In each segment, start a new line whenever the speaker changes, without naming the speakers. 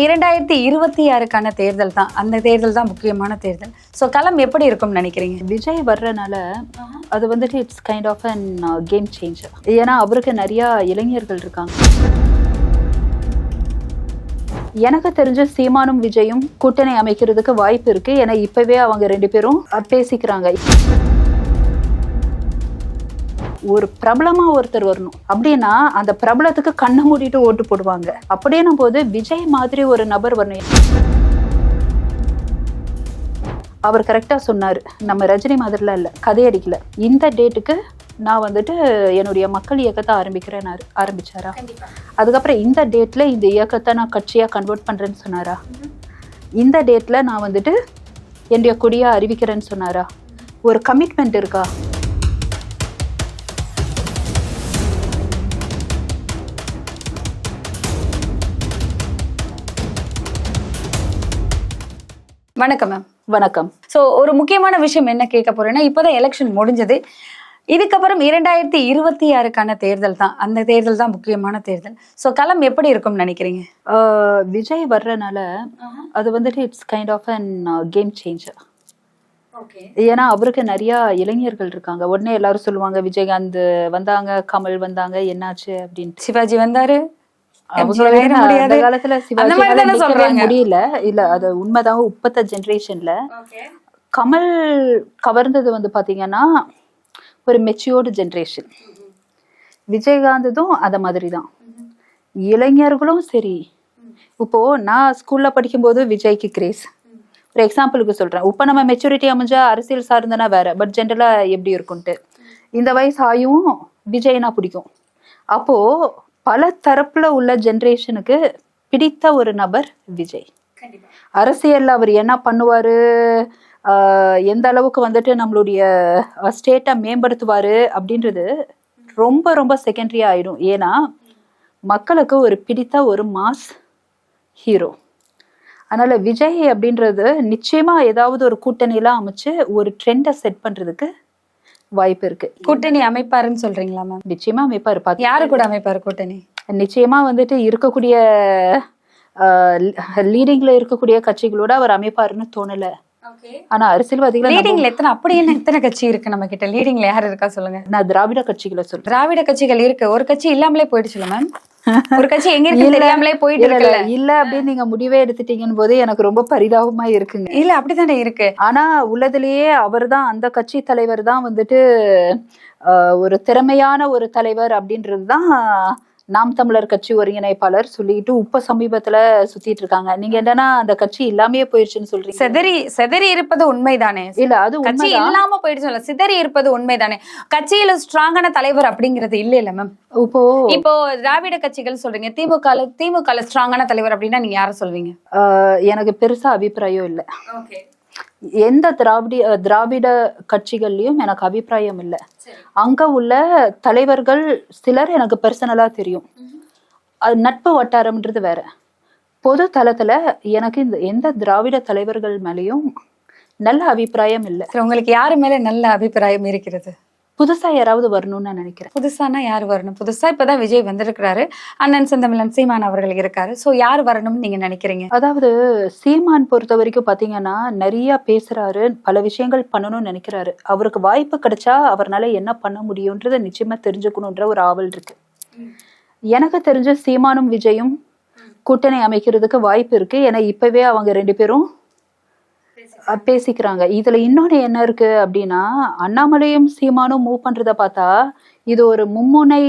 இரண்டாயிரத்தி இருபத்தி ஆறுக்கான தேர்தல் தான். அந்த தேர்தல் தான் முக்கியமான தேர்தல். ஸோ களம் எப்படி இருக்கும்னு நினைக்கிறீங்க?
விஜய் வர்றனால அது வந்துட்டு it's kind of an game changer ஏன்னா அவருக்கு நிறைய இளைஞர்கள் இருக்காங்க. எனக்கு தெரிஞ்ச சீமானும் விஜயும் கூட்டணி அமைக்கிறதுக்கு வாய்ப்பு இருக்கு. ஏன்னா இப்பவே அவங்க ரெண்டு பேரும் பேசிக்கிறாங்க ஒரு பிரபலமா ஒருத்தர் வரணும். அப்படின்னா அந்த பிரபலத்துக்கு கண்ணை மூடிட்டு ஓட்டு போடுவாங்க. அப்படின்னும் போது விஜய் மாதிரி ஒரு நபர் வரணும். அவர் கரெக்டா சொன்னாரு. நம்ம ரஜினி மாதிரிலாம் இல்ல. கதையடிக்கல இந்த டேட்டுக்கு நான் வந்துட்டு என்னுடைய மக்கள் இயக்கத்தை ஆரம்பிக்கிறேன் ஆரம்பிச்சாரா? அதுக்கப்புறம் இந்த டேட்ல இந்த இயக்கத்தை நான் கட்சியா கன்வெர்ட் பண்றேன்னு சொன்னாரா? இந்த டேட்ல நான் வந்துட்டு என்னுடைய கொடியா அறிவிக்கிறேன்னு சொன்னாரா? ஒரு கமிட்மெண்ட் இருக்கா?
வணக்கம் மேம்
வணக்கம்.
ஸோ ஒரு முக்கியமான விஷயம் என்ன கேட்க போறேன்னா இப்போதான் எலெக்ஷன் முடிஞ்சது. இதுக்கப்புறம் இரண்டாயிரத்தி இருபத்தி ஆறுக்கான தேர்தல் தான். அந்த தேர்தல் தான் முக்கியமான தேர்தல். ஸோ களம் எப்படி இருக்கும்னு நினைக்கிறீங்க?
விஜய் வர்றனால அது வந்துட்டு it's kind of an game changer
okay
ஏன்னா அவருக்கு நிறைய இளைஞர்கள் இருக்காங்க. உடனே எல்லாரும் சொல்லுவாங்க விஜயகாந்த் வந்தாங்க கமல் வந்தாங்க என்னாச்சு அப்படின்ட்டு.
சிவாஜி வந்தாரு.
அந்த காலத்துல சிவாஜி. முடியல. இல்ல அது உண்மைதான் உப்பத்த ஜெனரேஷன்ல கமல் கவர்ந்தது வந்து பாத்தீங்கன்னா ஒரு மெச்சியோர்டு ஜெனரேஷன் விஜயகாந்ததும் அத மாதிரி தான் இளைஞர்களும் சரி. இப்போ நான் ஸ்கூல்ல படிக்கும்போது விஜய்க்கு கிரேஸ் ஒரு எக்ஸாம்பிளுக்கு சொல்றேன். இப்போ நம்ம மெச்சூரிட்டி அமைஞ்சா அரசியல் சார்ந்தனா வேற பட் ஜென்ரலா எப்படி இருக்கும்ட்டு இந்த வயசு ஆயும் விஜய்னா பிடிக்கும். அப்போ பல தரப்புல உள்ள ஜெனரேஷனுக்கு பிடித்த ஒரு நபர் விஜய். அரசியல்ல அவர் என்ன பண்ணுவாரு? எந்த அளவுக்கு வந்துட்டு நம்மளுடைய ஸ்டேட்டை மேம்படுத்துவாரு அப்படின்றது ரொம்ப ரொம்ப செகண்டரியா ஆயிடும். ஏன்னா மக்களுக்கு ஒரு பிடித்த ஒரு மாஸ் ஹீரோ அதனால விஜய் அப்படின்றது நிச்சயமா ஏதாவது ஒரு கூட்டணியெல்லாம் அமைச்சு ஒரு ட்ரெண்டை செட் பண்றதுக்கு வாய்ப்பு இருக்கு.
கூட்டணி அமைப்பாருன்னு சொல்றீங்களா மேம்
நிச்சயமா அமைப்பாரு. பாத்து
யாரு கூட அமைப்பாரு கூட்டணி?
நிச்சயமா வந்துட்டு இருக்கக்கூடிய லீடிங்ல இருக்கக்கூடிய கட்சிகளோட அவர் அமைப்பாருன்னு தோணல. ஆனா அரசியல்வாதிகளை
லீடிங்ல எத்தனை அப்படி என்ன எத்தனை கட்சி இருக்கு நம்ம கிட்ட? லீடிங்ல யார் இருக்கா சொல்லுங்க.
நான் திராவிட கட்சிகளை சொல்றேன்.
திராவிட கட்சிகள் இருக்கு. ஒரு கட்சி இல்லாமலே போயிடுச்சுல மேம் ஒரு கட்சி எங்க இருக்கு தெரியாமலே போயிட்டு
இல்ல, இல்ல, அப்படின்னு நீங்க முடிவே எடுத்துட்டீங்கன்னு போது எனக்கு ரொம்ப பரிதாபமா இருக்குங்க.
இல்ல அப்படித்தானே இருக்கு.
ஆனா உள்ளதுலயே அவர்தான் அந்த கட்சி தலைவர் தான் வந்துட்டு ஆஹ், ஒரு திறமையான ஒரு தலைவர் அப்படின்றது தான் நாம் தமிழர் கட்சி ஒருங்கிணைப்பாளர் சொல்லிட்டு உப்ப சமீபத்துல சுத்திட்டு இருக்காங்க. நீங்க என்னன்னா அந்த கட்சி இல்லாமயே போயிருச்சுன்னு சொல்றீங்க.
செதறி செதறி இருப்பது உண்மைதானே?
இல்ல அது
கட்சி இல்லாம போயிடுச்சு சிதறி இருப்பது உண்மைதானே? கட்சியில ஸ்ட்ராங்கான தலைவர் அப்படிங்கிறது இல்ல இல்ல மேம்
இப்போ
இப்போ திராவிட கட்சிகள் சொல்றீங்க திமுக திமுக ஸ்ட்ராங்கான தலைவர் அப்படின்னா நீங்க யார சொல்வீங்க?
எனக்கு பெருசா அபிப்பிராயம் இல்ல. எந்த திராவிட திராவிட கட்சிகள்லயும் எனக்கு அபிப்பிராயம் இல்ல. அங்க உள்ள தலைவர்கள் சிலர் எனக்கு பர்சனலா தெரியும். அது நட்பு வட்டாரம்ன்றது வேற. பொது தளத்துல எனக்கு இந்த எந்த திராவிட தலைவர்கள் மேலயும் நல்ல அபிப்பிராயம் இல்ல.
உங்களுக்கு யாரு மேல நல்ல அபிப்பிராயம் இருக்கிறது?
புதுசா யாராவது வரணும்னு நான் நினைக்கிறேன்.
புதுசானா யார் வரணும்? புதுசா இப்பதான் விஜய் வந்திருக்கிறாரு. அண்ணன் செந்தமிழன் சீமான் அவர்கள் இருக்காரு. சோ யார் வரணும்னு நீங்க நினைக்கிறீங்க?
அதாவது சீமான் பொறுத்த வரைக்கும் பாத்தீங்கன்னா நிறைய பேசுறாரு பல விஷயங்கள் பண்ணணும்னு நினைக்கிறாரு. அவருக்கு வாய்ப்பு கிடைச்சா அவர்னால என்ன பண்ண முடியும்ன்றத நிச்சயமா தெரிஞ்சுக்கணுன்ற ஒரு ஆவல் இருக்கு. எனக்கு தெரிஞ்ச சீமானும் விஜயும் கூட்டணி அமைக்கிறதுக்கு வாய்ப்பு இருக்கு. ஏன்னா இப்பவே அவங்க ரெண்டு பேரும் பேசிக்கிறாங்க. இதுல இன்னொன்னு என்ன இருக்கு அப்படின்னா அண்ணாமலையும் சீமானும் மூவ் பண்றத பார்த்தா இது ஒரு மும்முனை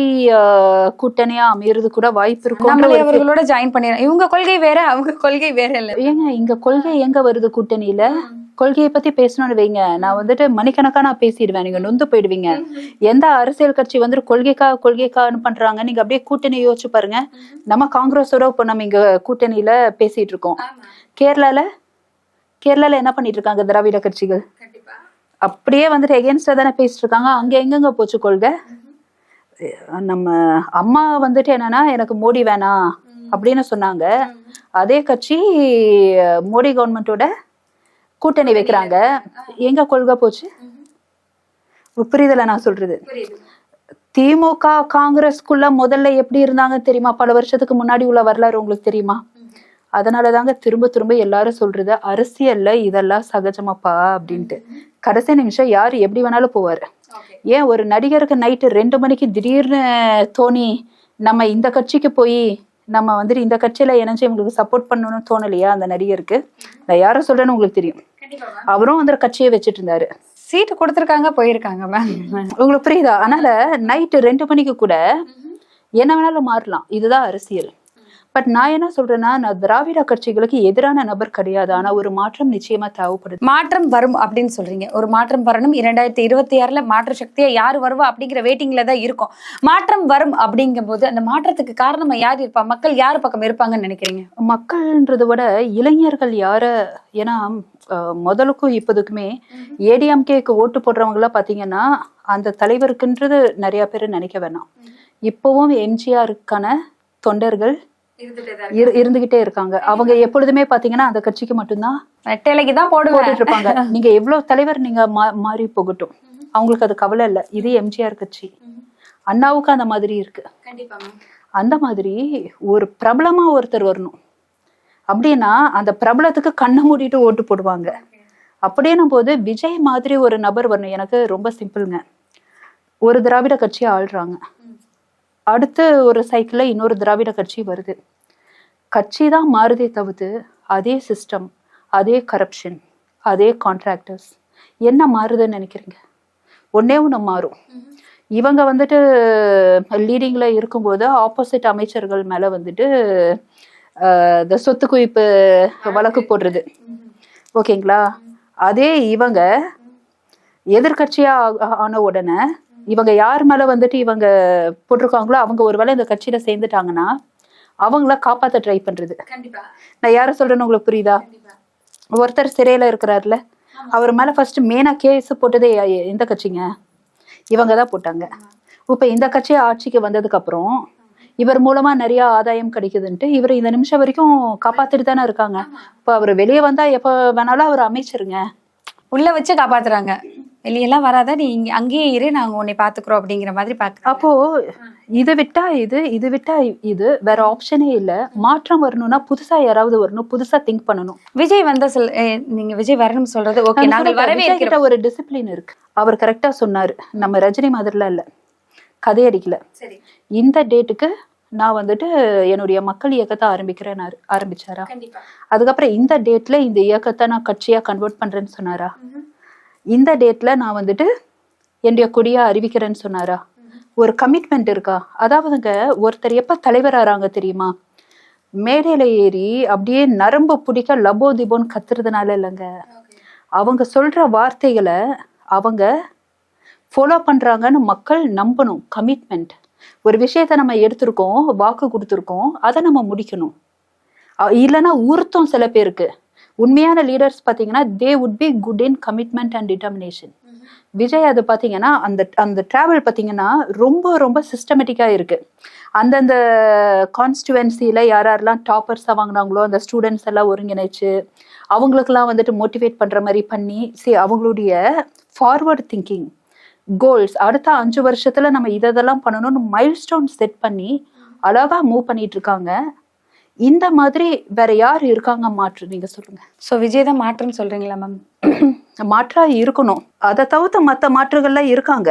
கூட்டணியா அமையறது கூட வாய்ப்பு இருக்கும்
அவர்களோட ஜாயின் பண்ணிடுறோம் இவங்க கொள்கை வேற அவங்க கொள்கை வேற இல்ல.
ஏங்க இங்க கொள்கை எங்க வருது கூட்டணியில? கொள்கையை பத்தி பேசணும்னு வைங்க. நான் வந்துட்டு மணிக்கணக்கா நான் பேசிடுவேன். நீங்க நொந்து போயிடுவீங்க. எந்த அரசியல் கட்சி வந்துட்டு கொள்கைக்கா கொள்கைக்கான்னு பண்றாங்க நீங்க அப்படியே கூட்டணி யோசிச்சு பாருங்க. நம்ம காங்கிரஸோட இப்ப நம்ம இங்க கூட்டணியில பேசிட்டு இருக்கோம். கேரளால கேரளால என்ன பண்ணிட்டு இருக்காங்க திராவிட கட்சிகள்? அப்படியே வந்துட்டு எகேன்ஸ்டா தானே பேசிட்டு இருக்காங்க அங்க எங்கெங்க போச்சு கொள்கை? நம்ம அம்மா வந்துட்டு என்னன்னா எனக்கு மோடி வேணாம் அப்படின்னு சொன்னாங்க. அதே கட்சி மோடி கவர்மெண்டோட கூட்டணி வைக்கிறாங்க. எங்க கொள்கை போச்சு? புரியுதுல நான் சொல்றது? திமுக காங்கிரஸ்க்குள்ள முதல்ல எப்படி இருந்தாங்க தெரியுமா? பல வருஷத்துக்கு முன்னாடி உள்ள வரலாறு உங்களுக்கு தெரியுமா? அதனால தாங்க திரும்ப திரும்ப எல்லாரும் சொல்றது அரசியல்ல இதெல்லாம் சகஜமாப்பா அப்படின்ட்டு. கடைசி நிமிஷம் யார் எப்படி வேணாலும் போவாரு. ஏன் ஒரு நடிகருக்கு நைட்டு ரெண்டு மணிக்கு திடீர்னு தோணி நம்ம இந்த கட்சிக்கு போய் நம்ம வந்துட்டு இந்த கட்சியில இணைஞ்சு இவங்களுக்கு சப்போர்ட் பண்ணணும்னு தோணலையா அந்த நடிகருக்கு? நான் யாரை சொல்றேன்னு உங்களுக்கு தெரியும். அவரும் வந்து கட்சியை வச்சுட்டு இருந்தாரு.
சீட்டு கொடுத்துருக்காங்க போயிருக்காங்க மேம்
உங்களுக்கு புரியுதா? அதனால நைட்டு ரெண்டு மணிக்கு கூட என்ன வேணாலும் மாறலாம். இதுதான் அரசியல். பட் நான் என்ன சொல்றேன்னா நான் திராவிட கட்சிகளுக்கு எதிரான நபர் கிடையாது. ஆனா ஒரு மாற்றம் நிச்சயமா தேவைப்படுது.
மாற்றம் வரும் அப்படின்னு சொல்றீங்க. ஒரு மாற்றம் வரணும். இரண்டாயிரத்தி இருபத்தி ஆறுல மாற்ற சக்தியா யார் வருவா அப்படிங்கிற வெயிட்டிங்ல தான் இருக்கும். மாற்றம் வரும் அப்படிங்கும் போது அந்த மாற்றத்துக்கு காரணமா யார் இருப்பா? மக்கள் யார் பக்கம் இருப்பாங்கன்னு நினைக்கிறீங்க?
மக்கள்ன்றதை விட இளைஞர்கள் யார ஏன்னா முதலுக்கும் இப்போதுக்குமே ஏடிஎம்கேக்கு ஓட்டு போடுறவங்களாம் பாத்தீங்கன்னா அந்த தலைவருக்குன்றது நிறைய பேர் நினைக்க வேணாம். இப்பவும் எம்ஜிஆருக்கான தொண்டர்கள் இருந்துகிட்டே இருக்காங்க. அவங்க எப்பொழுதுமே பாத்தீங்கன்னா அந்த கட்சிக்கு மட்டும்தான்
ரெட்டைலைக்கு தான்
போட்டுட்டு இருப்பாங்க நீங்க எவ்வளவு தலைவர் நீங்க மா- மாறி போகட்டும். அவங்களுக்கு அது கவலை இல்ல. இது எம்ஜிஆர் கட்சி. அண்ணாவுக்கு அந்த மாதிரி இருக்கு. அந்த மாதிரி ஒரு பிரபலமா ஒருத்தர் வரணும். அப்படின்னா அந்த பிரபலத்துக்கு கண்ணை மூடிட்டு ஓட்டு போடுவாங்க. அப்படின்னும் போது விஜய் மாதிரி ஒரு நபர் வரணும். எனக்கு ரொம்ப சிம்பிள்ங்க. ஒரு திராவிட கட்சி ஆள்றாங்க. அடுத்து ஒரு சைக்கிள்ல இன்னொரு திராவிட கட்சி வருது. கட்சி தான் மாறுதே தவிர்த்து அதே சிஸ்டம் அதே கரப்ஷன் அதே கான்ட்ராக்டர்ஸ் என்ன மாறுதுன்னு நினைக்கிறீங்க? ஒன்னே ஒன்று மாறும். இவங்க வந்துட்டு லீடிங்ல இருக்கும்போது ஆப்போசிட் அமைச்சர்கள் மேல வந்துட்டு இந்த சொத்து குவிப்பு வழக்கு போடுறது. ஓகேங்களா? அதே இவங்க எதிர்கட்சியா ஆ- ஆன உடனே இவங்க யார் மேல வந்துட்டு இவங்க போட்டிருக்காங்களோ அவங்க ஒருவேளை இந்த கட்சியில சேர்ந்துட்டாங்கன்னா அவங்கள காப்பாத்த ட்ரை பண்றது.
கண்டிப்பா.
நான் யார சொல்றேன்னு உங்களுக்கு புரியுதா? ஒருத்தர் சிறையில இருக்கிறாருல அவர் மேல ஃபர்ஸ்ட் மெயினா கேஸ் போட்டதே எந்த கட்சிங்க? இவங்க தான் போட்டாங்க. இப்ப இந்த கட்சி ஆட்சிக்கு வந்ததுக்கு அப்புறம் இவர் மூலமா நிறைய ஆதாயம் கிடைக்குதுன்ட்டு இவர் இந்த நிமிஷம் வரைக்கும் காப்பாத்திட்டு தானே இருக்காங்க. இப்ப அவர் வெளியே வந்தா எப்ப வேணாலும் அவர் அமைச்சருங்க.
உள்ள வச்சு காப்பாத்துறாங்க. வெளியெல்லாம் வராத நீ இங்க அங்கேயே இரு நாங்க உன்னை பாத்துக்கிறோம் அப்படிங்கிற மாதிரி பாக்குறோம்
அப்போ இது விட்டா இது இது விட்டா இது வேற ஆப்ஷனே இல்ல. மாற்றம் வரணும்னா புதுசா யாராவது வரணும் புதுசா திங்க் பண்ணணும்.
விஜய் வந்த சொல் நீங்க விஜய் வரணும் சொல்றது ஓகே நாங்கள்
சொல்றேன்,
வரவே
விஜய் கிட்ட ஒரு டிசிப்ளின் இருக்கு. அவர் கரெக்டா சொன்னாரு. நம்ம ரஜினி மாதிரிலாம் இல்ல. கதையடிக்கல
சரி.
இந்த டேட்டுக்கு நான் வந்துட்டு என்னுடைய மக்கள் இயக்கத்தை ஆரம்பிக்கிறேன் ஆரம்பிச்சாரா? அதுக்கப்புறம் இந்த டேட்ல இந்த இயக்கத்தை நான் கட்சியா கன்வெர்ட் பண்றேன்னு சொன்னாரா? இந்த டேட்ல நான் வந்துட்டு என்னுடைய கொடியா அறிவிக்கிறேன்னு சொன்னாரா? ஒரு கமிட்மெண்ட் இருக்கா? அதாவதுங்க ஒருத்தர் எப்ப தலைவராறாங்க தெரியுமா? மேடையில ஏறி அப்படியே நரம்பு பிடிக்க லபோ திபோன்னு கத்துறதுனால இல்லைங்க. அவங்க சொல்ற வார்த்தைகளை அவங்க ஃபாலோ பண்றாங்கன்னு மக்கள் நம்பணும் கமிட்மெண்ட் ஒரு விஷயத்த நம்ம எடுத்திருக்கோம் வாக்கு கொடுத்துருக்கோம் அதை நம்ம முடிக்கணும். இல்லைன்னா உருத்தம் சில பேருக்கு. உண்மையான லீடர்ஸ் பார்த்தீங்கன்னா they would be good in commitment and determination Vijay அது பார்த்தீங்கன்னா அந்த அந்த ட்ராவல் பார்த்தீங்கன்னா ரொம்ப ரொம்ப சிஸ்டமேட்டிக்காக இருக்கு. அந்தந்த கான்ஸ்டுவன்சியில் யார் யாரெல்லாம் டாப்பர்ஸாக வாங்கினாங்களோ அந்த ஸ்டூடெண்ட்ஸ் எல்லாம் ஒருங்கிணைச்சு அவங்களுக்கெல்லாம் வந்துட்டு மோட்டிவேட் பண்ணுற மாதிரி பண்ணி சரி அவங்களுடைய ஃபார்வர்ட் திங்கிங் கோல்ஸ் அடுத்த அஞ்சு வருஷத்தில் நம்ம இதெல்லாம் பண்ணணும்னு மைல் ஸ்டோன் செட் பண்ணி அழகா மூவ் பண்ணிட்டு இருக்காங்க. இந்த மாதிரி வேற யார் இருக்காங்க மாற்று நீங்க சொல்லுங்க.
சோ விஜய் தான் மாற்றம்னு சொல்றீங்களா மேம்
மாற்றா இருக்கணும். அதை தவிர்த்து மத்த மாற்றுகள்லாம் இருக்காங்க.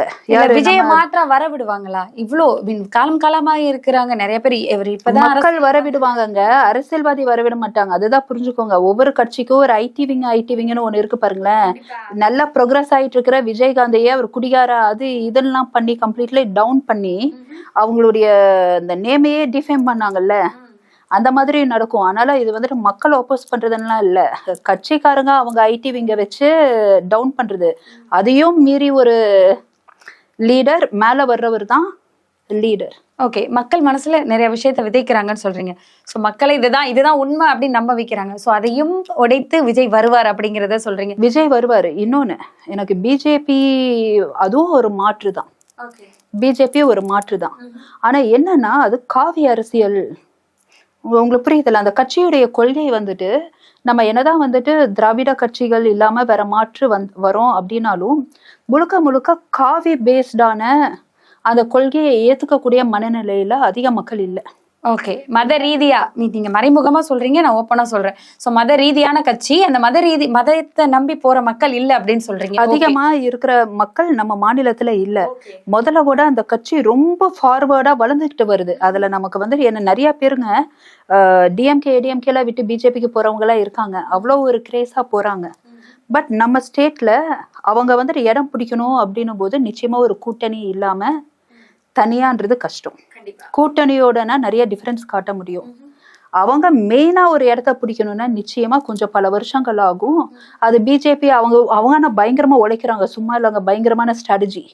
விஜய மாற்றா வர விடுவாங்களா? இவ்ளோ மீன் காலம் காலமா இருக்கிறாங்க நிறைய பேர். இவர் இப்பதான் அரசு-
மக்கள் வர விடுவாங்கங்க. அரசியல்வாதி வர விட மாட்டாங்க. அதுதான் புரிஞ்சுக்கோங்க. ஒவ்வொரு கட்சிக்கும் ஒரு ஐடி விங் ஐடி விங்னு ஒண்ணு இருக்கு பாருங்களேன். நல்லா ப்ரோக்ரஸ் ஆயிட்டு இருக்கிற விஜயகாந்தையே அவர் குடிகார அது இதெல்லாம் பண்ணி கம்ப்ளீட்லி டவுன் பண்ணி அவங்களுடைய இந்த நேமையே டிஃபைம் பண்ணாங்கல்ல. அந்த மாதிரி நடக்கும். அதனால இது வந்துட்டு மக்கள் ஒப்போஸ் பண்றதுலாம் இல்ல. கட்சிக்காரங்க அவங்க ஐடி விங்க வச்சு டவுன் பண்றது. அதையும் மீறி ஒரு லீடர் மேல வர்றவர் தான் லீடர்
ஓகே மக்கள் மனசுல நிறைய விஷயத்த விதைக்கிறாங்கன்னு சொல்றீங்க. சோ மக்களை இதுதான் இதுதான் உண்மை அப்படின்னு நம்ப வைக்கிறாங்க. சோ அதையும் உடைத்து விஜய் வருவார் அப்படிங்கறத சொல்றீங்க.
விஜய் வருவாரு. இன்னொன்னு எனக்கு பிஜேபி அதுவும் ஒரு மாற்று தான். பிஜேபி ஒரு மாற்று தான். ஆனா என்னன்னா அது காவி அரசியல் உங்களுக்கு புரியுதுல்ல அந்த கட்சியுடைய கொள்கை வந்துட்டு நம்ம என்னதான் வந்துட்டு திராவிட கட்சிகள் இல்லாம வேற மாற்று வந் வரோம் அப்படின்னாலும் முழுக்க முழுக்க காவி பேஸ்டான அந்த கொள்கையை ஏத்துக்கக்கூடிய மனநிலையில அதிக மக்கள் இல்லை.
ஓகே மத ரீதியா நீங்க மறைமுகமா சொல்றீங்க நான் ஓப்பனா சொல்றேன். சோ மத ரீதியான கட்சி அந்த மத ரீதி மதத்தை நம்பி போற மக்கள் இல்ல அப்படின்னு சொல்றீங்க.
அதிகமா இருக்கிற மக்கள் நம்ம மாநிலத்துல இல்ல. முதல்ல விட அந்த கட்சி ரொம்ப ஃபார்வர்டா வளர்ந்துகிட்டு வருது. அதுல நமக்கு வந்து என்ன நிறைய பேருங்க டிஎம்கே ஏடிஎம்கேல விட்டு பிஜேபிக்கு போறவங்க எல்லாம் இருக்காங்க. அவ்வளோ ஒரு கிரேஸா போறாங்க. பட் நம்ம ஸ்டேட்ல அவங்க வந்துட்டு இடம் பிடிக்கணும் அப்படின்னும் போது நிச்சயமா ஒரு கூட்டணி இல்லாம தனியான்றது கஷ்டம். கூட்டணியோடனா நிறைய டிஃபரன்ஸ் காட்ட முடியும். அவங்க மெயினா ஒரு இடத்த பிடிக்கணும்னா நிச்சயமா கொஞ்சம் பல வருஷங்கள் ஆகும். அது பிஜேபி அவங்க அவங்க ஆனா பயங்கரமா உழைக்கிறாங்க. சும்மா இல்லைங்க பயங்கரமான ஸ்ட்ராட்டஜி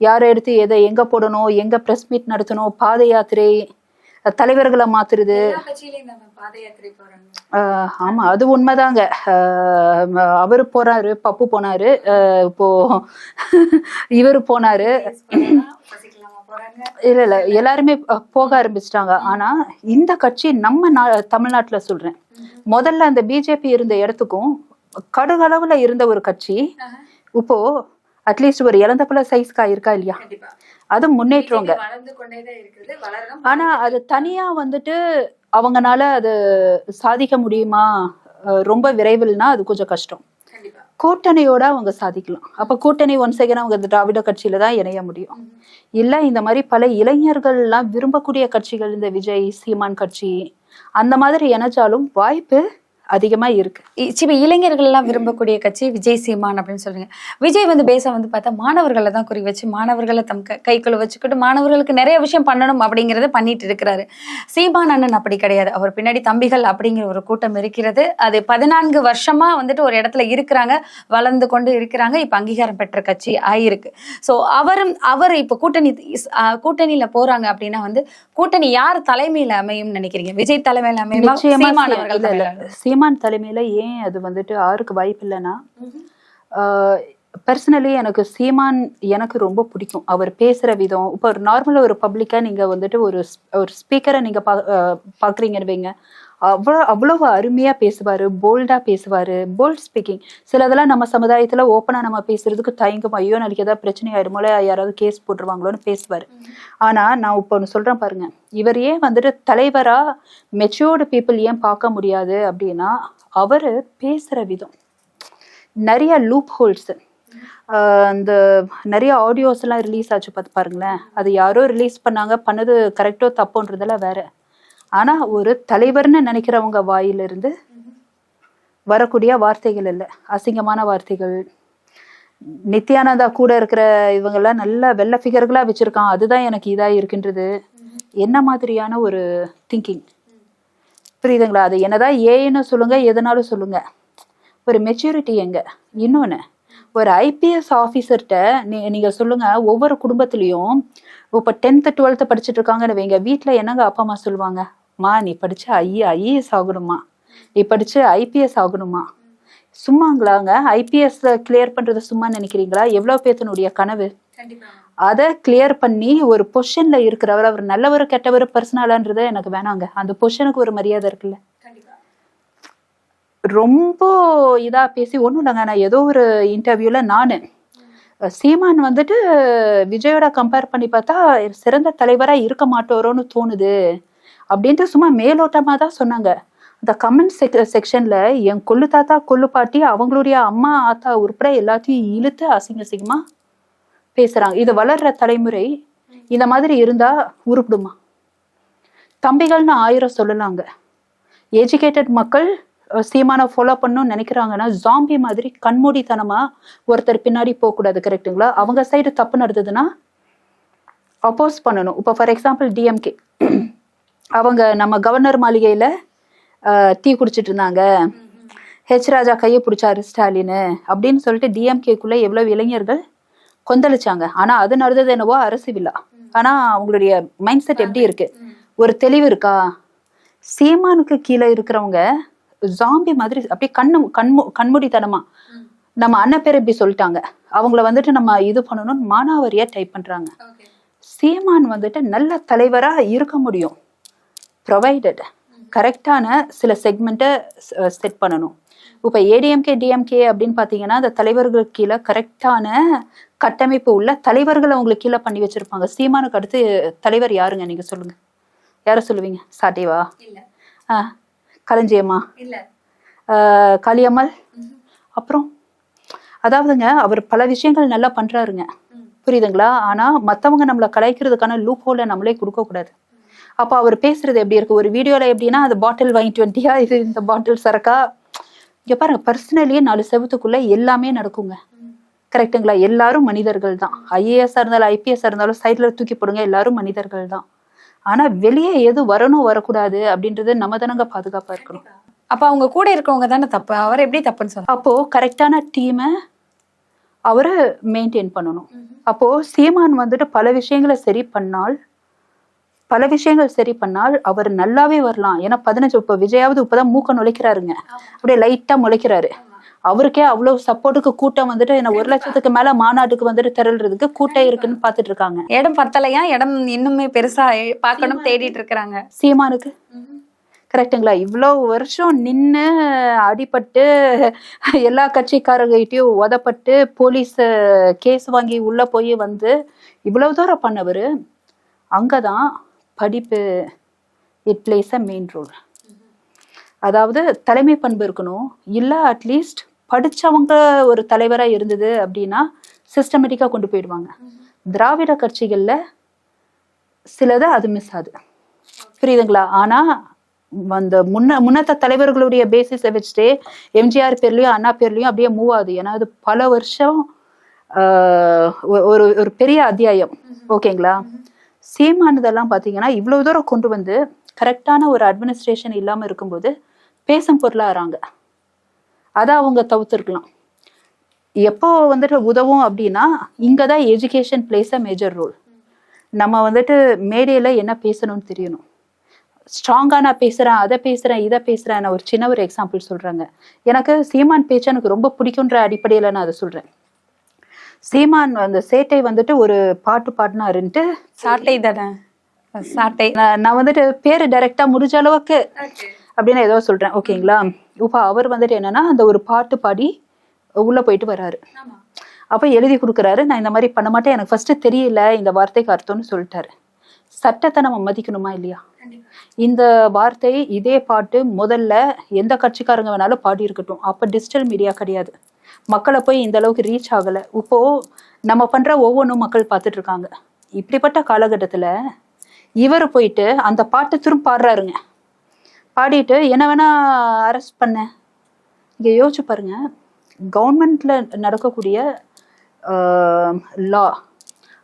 யாரை எடுத்து எதை எங்க போடணும் எங்க பிரஸ் மீட் நடத்தணும் பாத யாத்திரை தலைவர்களை மாத்துறது. ஆமா அது உண்மைதாங்க. அவரு போறாரு பப்பு போனாரு. இப்போ இவரு போனாரு. இல்ல இல்ல. எல்லாருமே போக ஆரம்பிச்சிட்டாங்க. ஆனா இந்த கட்சி நம்ம தமிழ்நாட்டுல சொல்றேன். முதல்ல அந்த பிஜேபி இருந்த இடத்துக்கும் கடுகளவுல இருந்த ஒரு கட்சி இப்போ அட்லீஸ்ட் ஒரு இழந்தப்பல சைஸ்க்கா இருக்கா இல்லையா? அது முன்னேற்றங்க ஆனா அது தனியா வந்துட்டு அவங்கனால அது சாதிக்க முடியுமா? ரொம்ப விரைவில்னா அது கொஞ்சம் கஷ்டம். கூட்டணியோட அவங்க சாதிக்கலாம். அப்ப கூட்டணி ஒன் செகண்ட் அவங்க இந்த திராவிட கட்சியில தான் இணைய முடியும். இல்ல இந்த மாதிரி பல இளைஞர்கள் எல்லாம் விரும்பக்கூடிய கட்சிகள் இந்த விஜய் சீமான் கட்சி அந்த மாதிரி இணைச்சாலும் வாய்ப்பு அதிகமா இருக்கு.
இப்ப இளைஞர்கள் எல்லாம் விரும்பக்கூடிய கட்சி விஜய் சீமான் அப்படின்னு சொல்றீங்க. விஜய் வந்து பேச வந்து பார்த்தா மாணவர்களை தான் குறி வச்சு மாணவர்களை தம் கைக்குள்ள வச்சுக்கிட்டு மாணவர்களுக்கு நிறைய விஷயம் பண்ணணும் அப்படிங்கறத பண்ணிட்டு இருக்கிறாரு. சீமான் அண்ணன் அப்படி கிடையாது. அவர் பின்னாடி தம்பிகள் அப்படிங்கிற ஒரு கூட்டம் இருக்கிறது. அது பதினான்கு வருஷமா வந்துட்டு ஒரு இடத்துல இருக்கிறாங்க வளர்ந்து கொண்டு இருக்கிறாங்க. இப்ப அங்கீகாரம் பெற்ற கட்சி ஆயிருக்கு. சோ அவரும் அவர் இப்ப கூட்டணி கூட்டணியில போறாங்க அப்படின்னா வந்து கூட்டணி யார் தலைமையில அமையும் நினைக்கிறீங்க? விஜய் தலைமையில அமையுமா?
நிச்சயமா
சீமான் தலைமையில
ஏன் அது வந்துட்டு ஆறுக்கு வாய்ப்பு இல்லைன்னா பர்சனலி எனக்கு சீமான் எனக்கு ரொம்ப பிடிக்கும். அவர் பேசுற விதம் இப்போ ஒரு நார்மலா ஒரு பப்ளிக்கா நீங்க வந்துட்டு ஒரு ஒரு ஸ்பீக்கரை நீங்க பா அஹ், பாக்குறீங்கன்னு வைங்க. அவ்வளோ அவ்வளவு அருமையா பேசுவாரு போல்டா பேசுவாரு போல்ட் ஸ்பீக்கிங் சிலதெல்லாம் நம்ம சமுதாயத்துல ஓப்பனா நம்ம பேசுறதுக்கு தயங்கும். ஐயோ நாளைக்கு ஏதாவது பிரச்சனை ஆயிடுமோல யாராவது கேஸ் போட்டுருவாங்களோன்னு பேசுவாரு. ஆனா நான் இப்போ ஒன்று சொல்றேன் பாருங்க. இவர் ஏன் வந்துட்டு தலைவரா மெச்சூர்டு பீப்புள் ஏன் பார்க்க முடியாது அப்படின்னா அவரு பேசுற விதம். நிறைய லூப் ஹோல்ஸ் அந்த நிறைய ஆடியோஸ் எல்லாம் ரிலீஸ் ஆச்சு பார்த்து பாருங்களேன். அது யாரோ ரிலீஸ் பண்ணாங்க பண்ணது கரெக்டோ தப்போன்றதெல்லாம் வேற. ஆனா ஒரு தலைவர்னு நினைக்கிறவங்க வாயிலிருந்து வரக்கூடிய வார்த்தைகள் இல்லை. அசிங்கமான வார்த்தைகள். நித்யானந்தா கூட இருக்கிற இவங்கெல்லாம் நல்ல வெள்ள ஃபிகர்களா வச்சிருக்கான். அதுதான் எனக்கு இதா இருக்கின்றது. என்ன மாதிரியான ஒரு திங்கிங் புரியுதுங்களா? அது என்னதான் ஏன்னு சொல்லுங்க எதனாலும் சொல்லுங்க. ஒரு மெச்சூரிட்டி எங்க? இன்னொன்னு ஒரு ஐபிஎஸ் ஆஃபீஸர்கிட்ட நீ நீங்க சொல்லுங்க ஒவ்வொரு குடும்பத்துலேயும் இப்போ டென்த்து டுவெல்த்து படிச்சுட்டு இருக்காங்கன்னு வைங்க. வீட்டில் என்னங்க அப்பா அம்மா சொல்லுவாங்க? மா நீ படிச்சு ஐஏ ஐஏஎஸ் ஆகணுமா? நீ படிச்சு ஐபிஎஸ் ஆகணுமா? சும்மாங்களாங்க? ஐபிஎஸ் கிளியர் பண்றது சும்மா நினைக்கிறீங்களா? எவ்வளவு பேர்த்தனுடைய கனவு? அதை கிளியர் பண்ணி ஒரு பொசிஷன்ல இருக்கிறவர் அவர் நல்லவர் கெட்டவர் பர்சனலான்றது எனக்கு வேணாங்க. அந்த பொசிஷனுக்கு ஒரு மரியாதை இருக்குல்ல. ரொம்ப இதா பேசி ஒண்ணும் இல்லைங்க. நான் ஏதோ ஒரு இன்டர்வியூல நானு. சீமான் வந்துட்டு விஜயோட கம்பேர் பண்ணி பார்த்தா சிறந்த தலைவரா இருக்க மாட்டோரோன்னு தோணுது. அப்படின்ட்டு சும்மா மேலோட்டமாக தான் சொன்னாங்க. அந்த கமெண்ட் செக் செக்ஷன்ல என் கொள்ளு தாத்தா கொள்ளு பாட்டி அவங்களுடைய அம்மா ஆத்தா உட்பட எல்லாத்தையும் இழுத்து அசிங்க அசிங்கமா பேசுறாங்க. இது வளர்ற தலைமுறை இந்த மாதிரி இருந்தா உருப்பிடுமா? தம்பிகள்னு ஆயிரம் சொல்லலாங்க. எஜுகேட்டட் மக்கள் சீமான சீமானை ஃபாலோ பண்ணணும்னு நினைக்கிறாங்கன்னா ஜாம்பி மாதிரி கண்மூடித்தனமா ஒருத்தர் பின்னாடி போகக்கூடாது கரெக்ட்டுங்களா அவங்க சைடு தப்பு நடந்ததுன்னா அப்போஸ் பண்ணணும். இப்போ ஃபார் எக்ஸாம்பிள் டிஎம்கே அவங்க நம்ம கவர்னர் மாளிகையில டீ குடிச்சிட்டு இருந்தாங்க. ஹெச் ராஜா கையை பிடிச்சாரு ஸ்டாலின். அப்படின்னு சொல்லிட்டு டிஎம்கேக்குள்ள எவ்வளவு இளைஞர்கள் கொந்தளிச்சாங்க. ஆனா அது நடந்தது என்னவோ அரசு விழா. ஆனா அவங்களுடைய மைண்ட் செட் எப்படி இருக்கு? ஒரு தெளிவு இருக்கா? சீமானுக்கு கீழே இருக்கிறவங்க ஜாம்பி மாதிரி அப்படியே கண்ணு கண்மு கண்மூடித்தனமா நம்ம அண்ணன் பேர் இப்படி சொல்லிட்டாங்க. அவங்கள வந்துட்டு நம்ம இது பண்ணணும்னு மானாவாரியா டைப் பண்றாங்க. சீமான் வந்துட்டு நல்ல தலைவரா இருக்க முடியும். ப்ரொவைடட் கரெக்டான சில செக்மெண்ட்டை செட் பண்ணணும். இப்போ ஏடிஎம்கே டிஎம்கே அப்படின்னு பார்த்தீங்கன்னா அந்த தலைவர்களுக்கு கீழே கரெக்டான கட்டமைப்பு உள்ள தலைவர்களை அவங்களுக்கு கீழே பண்ணி வச்சிருப்பாங்க. சீமானுக்கு அடுத்து தலைவர் யாருங்க? நீங்க சொல்லுங்க. யாரை சொல்லுவீங்க? சாட்டேவா? ஆ களஞ்சியம்மா காளியம்மாள். அப்புறம் அதாவதுங்க அவர் பல விஷயங்கள் நல்லா பண்றாருங்க. புரியுதுங்களா? ஆனா மத்தவங்க நம்மள கலாய்க்கிறதுக்கான லூப் ஹோலை நம்மளே கொடுக்க கூடாது அப்ப அவர் பேசுறது எப்படி இருக்கு? ஒரு வீடியோல எப்படின்னா அது பாட்டில் வாங்கி டுவெண்ட்டியா இது இந்த பாட்டில் சரக்கா? இங்க பாருங்க பர்சனலியே நாலு செவத்துக்குள்ள எல்லாமே நடக்குங்க. கரெக்ட்டுங்களா எல்லாரும் மனிதர்கள் தான். ஐஏஎஸ் இருந்தாலும் ஐபிஎஸ் இருந்தாலும் சைட்ல தூக்கி போடுங்க எல்லாரும் மனிதர்கள் தான். ஆனா வெளியே எது வரணும் வரக்கூடாது அப்படின்றது நம்ம தானங்க பாதுகாப்பா இருக்கணும்.
அப்ப அவங்க கூட இருக்கவங்க தானே தப்பு? அவர் எப்படி தப்புன்னு சொல்ல
அப்போ கரெக்டான டீமை அவரு மெயின்டைன் பண்ணணும். அப்போ சீமான் வந்துட்டு பல விஷயங்களை சரி பண்ணால் பல விஷயங்கள் சரி பண்ணால் அவர் நல்லாவே வரலாம். ஏன்னா பதினஞ்சு இப்போ விஜயாவது இப்பதான் மூக்க நுழைக்கிறாருங்க. அப்படியே லைட்டா முளைக்கிறாரு. அவருக்கே அவ்வளவு சப்போர்ட்டுக்கு கூட்டம் வந்துட்டு என்ன ஒரு லட்சத்துக்கு மேல மாநாட்டுக்கு வந்துட்டு திரள்றதுக்கு கூட்டம் இருக்குன்னு பாத்துட்டு இருக்காங்க.
இடம் பத்தலையா? இடம் இன்னுமே பெருசா பார்க்கணும் தேடிட்டு இருக்கிறாங்க.
சீமானுக்கு? கரெக்ட்டுங்களா? இவ்வளவு வருஷம் நின்னு அடிபட்டு எல்லா கட்சிக்காரர்கிட்டயும் உதப்பட்டு போலீஸ் கேஸ் வாங்கி உள்ள போய் வந்து இவ்வளவு தூரம் பண்ணவர் அங்கதான் படிப்பு it plays a main role அதாவது தலைமை பண்பு இருக்கணும். இல்ல அட்லீஸ்ட் படிச்சவங்க ஒரு தலைவரா இருந்தது அப்படின்னா சிஸ்டமேட்டிக்கா கொண்டு போயிடுவாங்க. திராவிட கட்சிகள்ல சிலது அது மிஸ் ஆகுது. புரியுதுங்களா? ஆனா அந்த முன்ன முன்னத்த தலைவர்களுடைய பேசிஸை வச்சுட்டு எம்ஜிஆர் பேர்லயும் அண்ணா பேர்லயும் அப்படியே மூவ் ஆகுது. ஏன்னா அது பல வருஷம் ஒரு ஒரு பெரிய அத்தியாயம். ஓகேங்களா? சீமானதெல்லாம் பார்த்தீங்கன்னா இவ்வளவு தூரம் கொண்டு வந்து கரெக்டான ஒரு அட்மினிஸ்ட்ரேஷன் இல்லாம இருக்கும்போது பேசும் பொருளாகிறாங்க. அதை அவங்க தவிர்த்துருக்கலாம். எப்போ வந்துட்டு உதவும் அப்படின்னா இங்கே தான் education plays a major role நம்ம வந்துட்டு மேடையில் என்ன பேசணும்னு தெரியணும். ஸ்ட்ராங்காக நான் பேசுகிறேன் அதை பேசுகிறேன் இதை பேசுகிறேன் நான் ஒரு சின்ன ஒரு எக்ஸாம்பிள் சொல்கிறேங்க எனக்கு சீமான் பேச்சு எனக்கு ரொம்ப பிடிக்குன்ற அடிப்படையில் நான் அதை சொல்கிறேன் சீமான் அந்த சேட்டை வந்துட்டு ஒரு பாட்டு பாடினாருன்ட்டு
சாட்டை தானே? சாட்டை.
நான் நான் வந்துட்டு பேரு டைரக்டா முடிஞ்ச அளவுக்கு அப்படின்னு ஏதோ சொல்றேன். ஓகேங்களா? இப்போ அவர் வந்துட்டு என்னன்னா அந்த ஒரு பாட்டு பாடி உள்ள போயிட்டு வராரு. அப்ப எழுதி கொடுக்குறாரு. நான் இந்த மாதிரி பண்ண மாட்டேன். எனக்கு ஃபர்ஸ்ட் தெரியல இந்த வார்த்தைக்கு அர்த்தம்னு சொல்லிட்டாரு. சட்டத்தை நம்ம மதிக்கணுமா இல்லையா? இந்த வார்த்தை இதே பாட்டு முதல்ல எந்த கட்சிக்காரங்க வேணாலும் பாடி இருக்கட்டும் அப்ப டிஜிட்டல் மீடியா கிடையாது. மக்களை போய் இந்த அளவுக்கு ரீச் ஆகலை. இப்போ நம்ம பண்ற ஒவ்வொன்றும் மக்கள் பார்த்துட்டு இருக்காங்க இப்படிப்பட்ட காலகட்டத்தில் இவர் போயிட்டு அந்த பாட்டை திரும்ப பாடுறாருங்க. பாடிட்டு என்ன வேணா அரெஸ்ட் பண்ண. இங்கே யோசிச்சு பாருங்க. கவர்மெண்ட்ல நடக்கக்கூடிய லா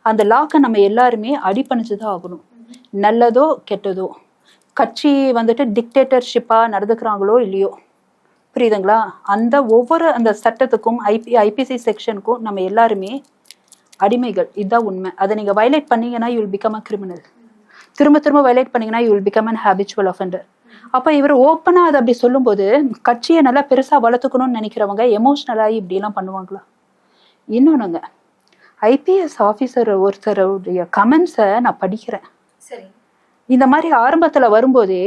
அந்த லாக்கை நம்ம எல்லாருமே அடிப்பணிச்சு தான் ஆகணும். நல்லதோ கெட்டதோ. கட்சி வந்துட்டு டிக்டேட்டர்ஷிப்பாக நடந்துக்கிறாங்களோ இல்லையோ. புரியுதுங்களா? அந்த ஒவ்வொரு அந்த சட்டத்துக்கும் ஐபி ஐபிசி செக்ஷனுக்கும் நம்ம எல்லாருமே அடிமைகள். இதுதான் உண்மை. அதை நீங்க வயலேட் பண்ணீங்கன்னா you will become a criminal திரும்ப திரும்ப வயலேட் பண்ணீங்கன்னா you will become an habitual offender அப்ப இவர் ஓப்பனா அதை அப்படி சொல்லும்போது கட்சியை நல்லா பெருசா வளர்த்துக்கணும்னு நினைக்கிறவங்க எமோஷ்னலாகி இப்படி எல்லாம் பண்ணுவாங்களா? இன்னொன்னுங்க ஐபிஎஸ் ஆஃபீஸர் ஒருத்தருடைய கமெண்ட்ஸை நான் படிக்கிறேன்.
சரி.
இந்த மாதிரி ஆரம்பத்துல வரும்போதே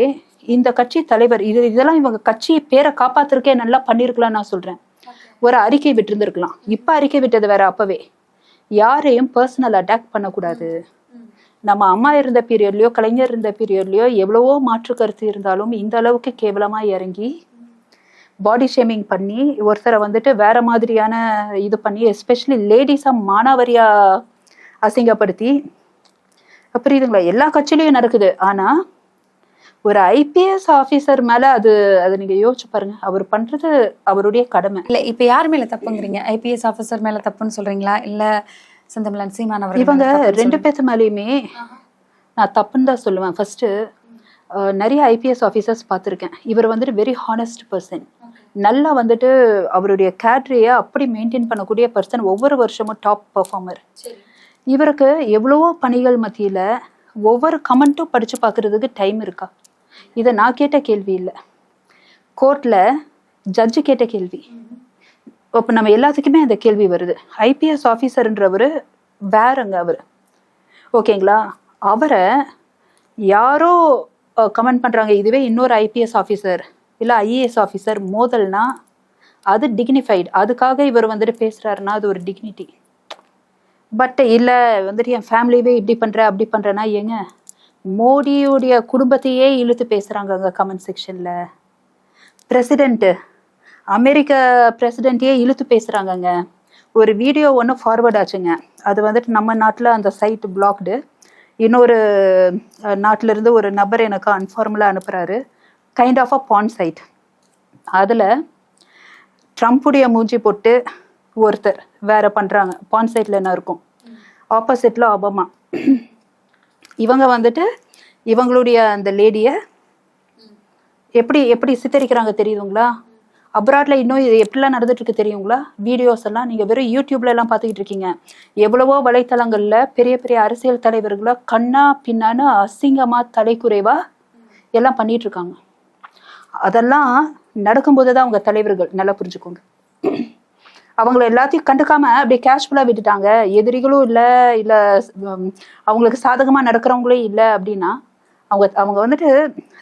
இந்த கட்சி தலைவர் இது இதெல்லாம் இவங்க கட்சி பேரை காப்பாத்துறதுக்கே நல்லா பண்ணிருக்கலாம் நான் சொல்றேன். ஒரு அறிக்கை விட்டிருந்திருக்கலாம். இப்ப அறிக்கை விட்டது வேற அப்பவே. யாரையும் பர்சனல் அட்டாக் பண்ணக்கூடாது. நம்ம அம்மா இருந்த பீரியட்லயோ கலைஞர் இருந்த பீரியட்லயோ எவ்வளவோ மாற்று கருத்து இருந்தாலும் இந்த அளவுக்கு கேவலமா இறங்கி பாடி ஷேமிங் பண்ணி ஒருத்தரை வந்துட்டு வேற மாதிரியான இது பண்ணி எஸ்பெஷலி லேடிஸா மானாவரியா அசிங்கப்படுத்தி புரியுதுங்களா எல்லா கட்சியிலயும் நடக்குது. ஆனா ஒரு ஐபிஎஸ் ஆபீசர் மேல அது அது நீங்க யோசிச்சு பாருங்க. அவர் பண்றது அவருடைய கடமை.
இல்ல இப்ப யார் மேல தப்புங்கிறீங்க? ஐபிஎஸ் ஆபீசர் மேல தப்புன்னு சொல்றீங்களா? இல்ல செந்தமிழன் சீமான் அவர்கள்
இவங்க ரெண்டு பேத்து மேலேயுமே நான் தப்புன்னு தான் சொல்லுவேன். ஃபர்ஸ்ட் நிறைய ஐபிஎஸ் ஆஃபீஸர்ஸ் பார்த்துருக்கேன். இவர் வந்துட்டு வெரி ஹானஸ்ட் பர்சன் நல்லா வந்துட்டு அவருடைய கேட்ரியை அப்படி மெயின்டைன் பண்ணக்கூடிய பர்சன் ஒவ்வொரு வருஷமும் டாப் பெர்ஃபார்மர் இவருக்கு எவ்வளவோ பணிகள் மத்தியில ஒவ்வொரு கமெண்ட்டும் படிச்சு பார்க்கிறதுக்கு டைம் இருக்கா? இதை நான் கேட்ட கேள்வி இல்லை. கோர்ட்ல ஜட்ஜு கேட்ட கேள்வி. இப்போ நம்ம எல்லாத்துக்குமே அந்த கேள்வி வருது. ஐபிஎஸ் ஆஃபீஸர்ன்றவர் வேறங்க அவர். ஓகேங்களா? அவரை யாரோ கமெண்ட் பண்ணுறாங்க இதுவே இன்னொரு ஐபிஎஸ் ஆஃபீஸர் இல்லை ஐஏஎஸ் ஆஃபீஸர் மோதல்னா அது டிக்னிஃபைடு அதுக்காக இவர் வந்துட்டு பேசுகிறாருன்னா அது ஒரு டிக்னிட்டி பட் இல்லை வந்துட்டு என் ஃபேமிலியவே இப்படி பண்ணுற அப்படி பண்ணுறேன்னா ஏங்க? மோடியுடைய குடும்பத்தையே இழுத்து பேசுறாங்க அங்க கமெண்ட் செக்ஷன்ல பிரசிடென்ட் அமெரிக்க பிரசிடென்ட்டையே இழுத்து பேசுறாங்கங்க. ஒரு வீடியோ ஒன்று ஃபார்வர்ட் ஆச்சுங்க. அது வந்துட்டு நம்ம நாட்டில் அந்த சைட் பிளாக்டு இன்னொரு அஹ், இருந்து ஒரு நபர் எனக்கு அன்ஃபார்மலாக அனுப்புகிறாரு kind of a porn site அதில் ட்ரம்ப்புடைய மூஞ்சி போட்டு ஒருத்தர் வேற பண்ணுறாங்க பான் சைட்டில் என்ன இருக்கும்? ஆப்போசிட்டில் ஒபாமா இவங்க வந்துட்டு இவங்களுடைய அந்த லேடியை எப்படி எப்படி சித்தரிக்கிறாங்க தெரியுதுங்களா? அப்ராட்ல இன்னும் இது எப்படிலாம் நடந்துட்டு இருக்கு தெரியுங்களா? வீடியோஸ் எல்லாம் நீங்க வெறும் யூடியூப்ல எல்லாம் பார்த்துக்கிட்டு இருக்கீங்க. எவ்வளவோ வலைத்தளங்கள்ல பெரிய பெரிய அரசியல் தலைவர்களை கண்ணா பின்னான்னு அசிங்கமா தலைக்குறைவா எல்லாம் பண்ணிட்டு இருக்காங்க. அதெல்லாம் நடக்கும்போது தான் அவங்க தலைவர்கள் நல்லா புரிஞ்சுக்கோங்க. அவங்கள எல்லாத்தையும் கண்டுக்காம அப்படியே கேஷ்ஃபுல்லாக விட்டுட்டாங்க. எதிரிகளும் இல்லை இல்லை அவங்களுக்கு சாதகமாக நடக்கிறவங்களே இல்லை அப்படின்னா அவங்க அவங்க வந்துட்டு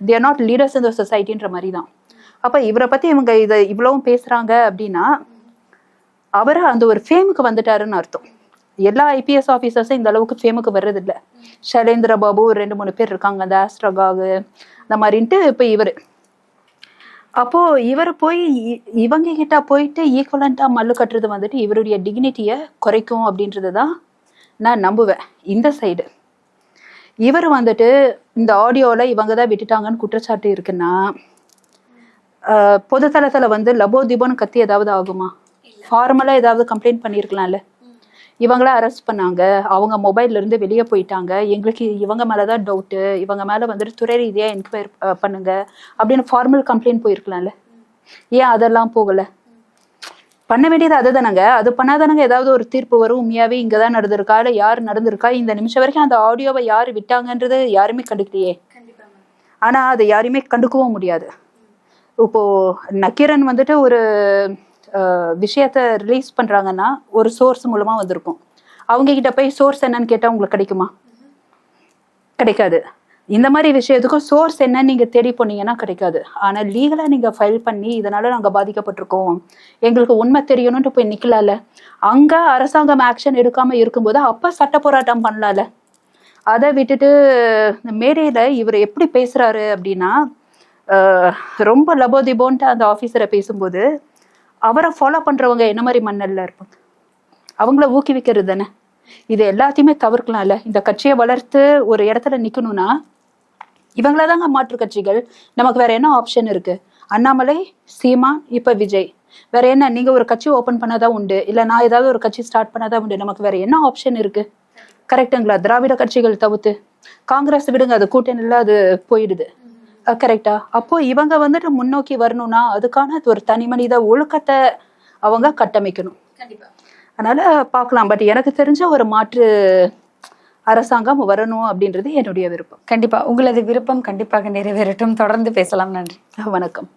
தேர் நாட் லீடர்ஸ் இந்த சொசைட்டின்ற மாதிரி தான் அப்போ இவரை பற்றி இவங்க இதை இவ்வளவும் பேசுகிறாங்க அப்படின்னா அவரை அந்த ஒரு ஃபேமுக்கு வந்துட்டாருன்னு அர்த்தம். எல்லா ஐபிஎஸ் ஆஃபீஸர்ஸும் இந்த அளவுக்கு ஃபேமுக்கு வர்றதில்ல. ஷைலேந்திர பாபு ஒரு ரெண்டு மூணு பேர் இருக்காங்க. அந்த ஆஸ்ட்ரகாகு அந்த மாதிரின்ட்டு இப்போ இவர். அப்போ இவர் போய் இவங்க கிட்ட போயிட்டு ஈக்குவலண்டா மல்லு கட்டுறது வந்துட்டு இவருடைய டிக்னிட்டியை குறைக்கும் அப்படின்றது தான் நான் நம்புவேன் இந்த சைடு இவர் வந்துட்டு இந்த ஆடியோல இவங்க தான் விட்டுட்டாங்கன்னு குற்றச்சாட்டு இருக்குன்னா பொதுத்தளத்துல வந்து லபோ திபோன்னு கத்தி ஏதாவது ஆகுமா? ஃபார்மலா ஏதாவது கம்ப்ளைண்ட் பண்ணியிருக்கலாம்ல இவங்கள அரெஸ்ட் பண்ணாங்க. அவங்க மொபைல்ல இருந்து வெளியே போயிட்டாங்க. எங்களுக்கு இவங்க மேலதான் டவுட்டு இவங்க மேல வந்துட்டு துறை ரீதியா என்கொயர் பண்ணுங்க. அப்படின்னு ஃபார்மல் கம்ப்ளைண்ட் போயிருக்கலாம்ல. ஏன் அதெல்லாம் போகல? பண்ண வேண்டியது அதுதானங்க. அது பண்ணாதானங்க ஏதாவது ஒரு தீர்ப்பு வரும். உண்மையாவே இங்கதான் நடந்திருக்கா? இல்ல யார் நடந்திருக்கா? இந்த நிமிஷம் வரைக்கும் அந்த ஆடியோவை யார் விட்டாங்கன்றது யாருமே கண்டுக்கலையே. ஆனா அதை யாரையுமே கண்டுக்கவும் முடியாது. இப்போ நக்கீரன் வந்துட்டு ஒரு விஷயத்த ரிலீஸ் பண்றாங்கன்னா ஒரு சோர்ஸ் மூலமா வந்திருக்கும். அவங்க கிட்ட போய் சோர்ஸ் என்னன்னு கேட்டா உங்களுக்கு கிடைக்குமா? கிடைக்காது. இந்த மாதிரி விஷயத்துக்கும் சோர்ஸ் என்னன்னு நீங்க தேடி போனீங்கன்னா கிடைக்காது. ஆனா லீகலா நீங்க ஃபைல் பண்ணி இதனால நாங்க பாதிக்கப்பட்டிருக்கோம். எங்களுக்கு உண்மை தெரியணும்ட்டு போய் நிற்கலாம்ல அங்க அரசாங்கம் ஆக்ஷன் எடுக்காம இருக்கும்போது அப்ப சட்ட போராட்டம் பண்ணலாம்ல. அதை விட்டுட்டு இந்த மேடையில இவர் எப்படி பேசுறாரு அப்படின்னா ரொம்ப லபோதிபோன்ட்டு அந்த ஆபீசரை பேசும்போது அவரை ஃபாலோ பண்றவங்க என்ன மாதிரி மண்ணல்ல இருப்பாங்க அவங்கள ஊக்குவிக்கிறது தானே. இது எல்லாத்தையுமே தவிர்க்கலாம்ல. இந்த கட்சியை வளர்த்து ஒரு இடத்துல நிக்கணும்னா இவங்கள தாங்க மாற்று கட்சிகள். நமக்கு வேற என்ன ஆப்ஷன் இருக்கு? அண்ணாமலை சீமா இப்ப விஜய். வேற என்ன? நீங்க ஒரு கட்சி ஓபன் பண்ணாதான் உண்டு. இல்ல நான் ஏதாவது ஒரு கட்சி ஸ்டார்ட் பண்ணாதான் உண்டு. நமக்கு வேற என்ன ஆப்ஷன் இருக்கு? கரெக்டுங்களா திராவிட கட்சிகள் தவிர்த்து. காங்கிரஸ் விடுங்க அது கூட்டணில அது போயிடுது. கரெக்டா அப்போ இவங்க வந்துட்டு முன்னோக்கி வரணும்னா அதுக்கான ஒரு தனி மனித ஒழுக்கத்தை அவங்க கட்டமைக்கணும். அதனால பார்க்கலாம். பட் எனக்கு தெரிஞ்ச ஒரு மாற்று அரசாங்கம் வரணும் அப்படின்றது என்னுடைய விருப்பம்.
கண்டிப்பா. உங்களது விருப்பம் கண்டிப்பாக நிறைவேறட்டும். தொடர்ந்து பேசலாம். நன்றி.
வணக்கம்.